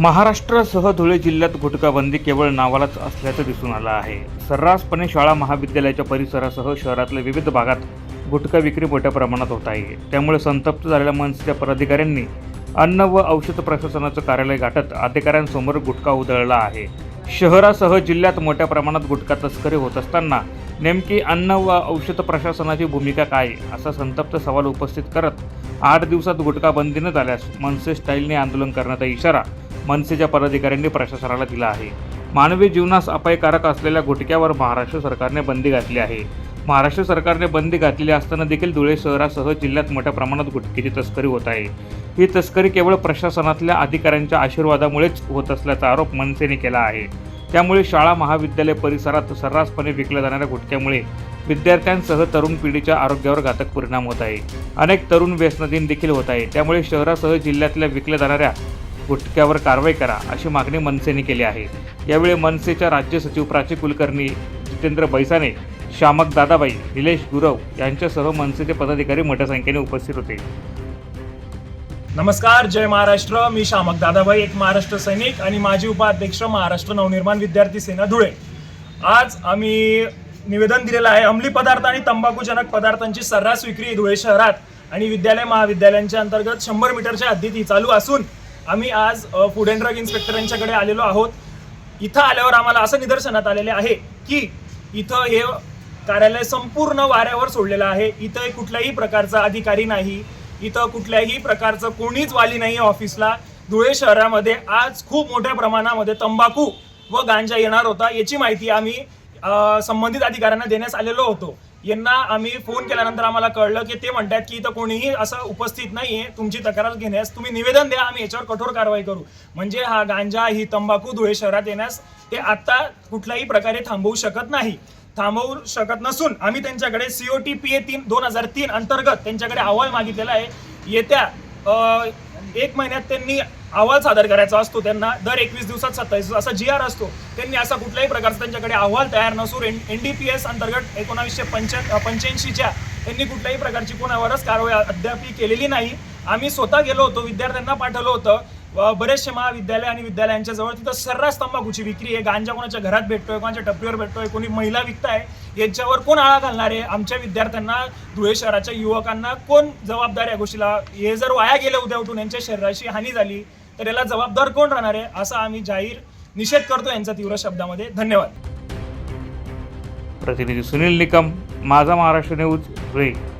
महाराष्ट्रासह धुळे जिल्ह्यात गुटखाबंदी केवळ नावालाच असल्याचं दिसून आलं आहे. सर्रासपणे शाळा महाविद्यालयाच्या परिसरासह शहरातल्या विविध भागात गुटखा विक्री मोठ्या प्रमाणात होत आहे. त्यामुळे संतप्त झालेल्या मनसेच्या पदाधिकाऱ्यांनी अन्न व औषध प्रशासनाचं कार्यालय गाठत अधिकाऱ्यांसमोर गुटखा उधळला आहे. शहरासह जिल्ह्यात मोठ्या प्रमाणात गुटखा तस्करी होत असताना नेमकी अन्न व औषध प्रशासनाची भूमिका काय असा संतप्त सवाल उपस्थित करत आठ दिवसात गुटखा बंदी न झाल्यास मनसे स्टाईलने आंदोलन करण्याचा इशारा मनसेच्या पदाधिकाऱ्यांनी प्रशासनाला दिला आहे. मानवी जीवनास अपायकारक असलेल्या गुटख्यावर महाराष्ट्र सरकारने बंदी घातली आहे. महाराष्ट्र सरकारने बंदी घातलेली असताना देखील धुळे शहरासह जिल्ह्यात मोठ्या प्रमाणात गुटख्याची तस्करी होत आहे. ही तस्करी केवळ प्रशासनातल्या अधिकाऱ्यांच्या आशीर्वादामुळेच होत असल्याचा आरोप मनसेने केला आहे. त्यामुळे शाळा महाविद्यालय परिसरात सर्रासपणे विकल्या जाणाऱ्या गुटख्यामुळे विद्यार्थ्यांसह तरुण पिढीच्या आरोग्यावर घातक परिणाम होत आहे. अनेक तरुण व्यसनाधीन देखील होत आहे. त्यामुळे शहरासह जिल्ह्यातल्या विकल्या जाणाऱ्या गुटख्यावर कारवाई करा अशी मागणी मनसेने केली आहे. यावेळी मनसेच्या राज्य सचिव प्राची कुलकर्णी जितेंद्र बैसाने श्यामक दादाबाई निलेश गुरव यांच्यासह मनसेचे पदाधिकारी मोठ्या संख्येने उपस्थित होते. नमस्कार जय महाराष्ट्र. मी शामक दादाबाई एक महाराष्ट्र सैनिक आणि माजी उपाध्यक्ष महाराष्ट्र नवनिर्माण विद्यार्थी सेना धुळे. आज आम्ही निवेदन दिलेलं आहे अंमली पदार्थ आणि तंबाखूजनक पदार्थांची सर्रास विक्री धुळे शहरात आणि विद्यालय महाविद्यालयांच्या अंतर्गत शंभर मीटरच्या हद्दीत ही चालू असून आम्ही आज फूड अँड ड्रग इन्स्पेक्टरांच्याकडे आलेलो आहोत. इथं आल्यावर आम्हाला असं निदर्शनात आलेले आहे की इथं हे कार्यालय संपूर्ण वाऱ्यावर सोडलेलं आहे. इथं कुठल्याही प्रकारचा अधिकारी नाही. इथं कुठल्याही प्रकारचं कोणीच वाली नाही ऑफिसला. धुळे शहरामध्ये आज खूप मोठ्या प्रमाणामध्ये तंबाखू व गांजा येणार होता याची माहिती आम्ही संबंधित अधिकाऱ्यांना देण्यास आलेलो होतो. यांना आम्ही फोन केल्यानंतर आम्हाला कळलं की ते म्हणतात की इथं कोणीही असं उपस्थित नाहीये तुमची तक्रार घेण्यास तुम्ही निवेदन द्या आम्ही याच्यावर कठोर कारवाई करू. म्हणजे हा गांजा ही तंबाखू धुळे शहरात येण्यास ते आता कुठल्याही प्रकारे थांबवू शकत नाही. थांबवू शकत नसून आम्ही त्यांच्याकडे सीओटी पी ए तीन दोन हजार तीन अंतर्गत त्यांच्याकडे अहवाल मागितलेला आहे. येत्या एक महिन्यात त्यांनी अहवाल सादर करायचा असतो त्यांना दर एकवीस दिवसात सत्तावीस असा जी आर असतो त्यांनी असा कुठल्याही प्रकारचा त्यांच्याकडे अहवाल तयार नसून N N D P S अंतर्गत एकोणावीसशे पंच्या पंच्याऐंशीच्या त्यांनी कुठल्याही प्रकारची कोणावरच कारवाई अद्याप केलेली नाही. आम्ही स्वतः गेलो होतो विद्यार्थ्यांना पाठवलं होतं बरेचसे महाविद्यालय आणि विद्यालयांच्या जवळ तिथं सर्रास तंबाखूची विक्री आहे. गांजा कोणाच्या घरात भेटतोय कोणाच्या टपरीवर भेटतोय कोणी महिला विकताय यांच्यावर कोण आळा घालणार आहे? आमच्या विद्यार्थ्यांना धुळे शहराच्या युवकांना कोण जबाबदार या गोष्टीला? हे जर वाया गेलं उद्या उठून यांच्या शरीराची हानी झाली तर याला जबाबदार कोण राहणार आहे असा आम्ही जाहीर निषेध करतो यांचा तीव्र शब्दामध्ये. धन्यवाद. प्रतिनिधी सुनील निकम माझा महाराष्ट्र न्यूज रे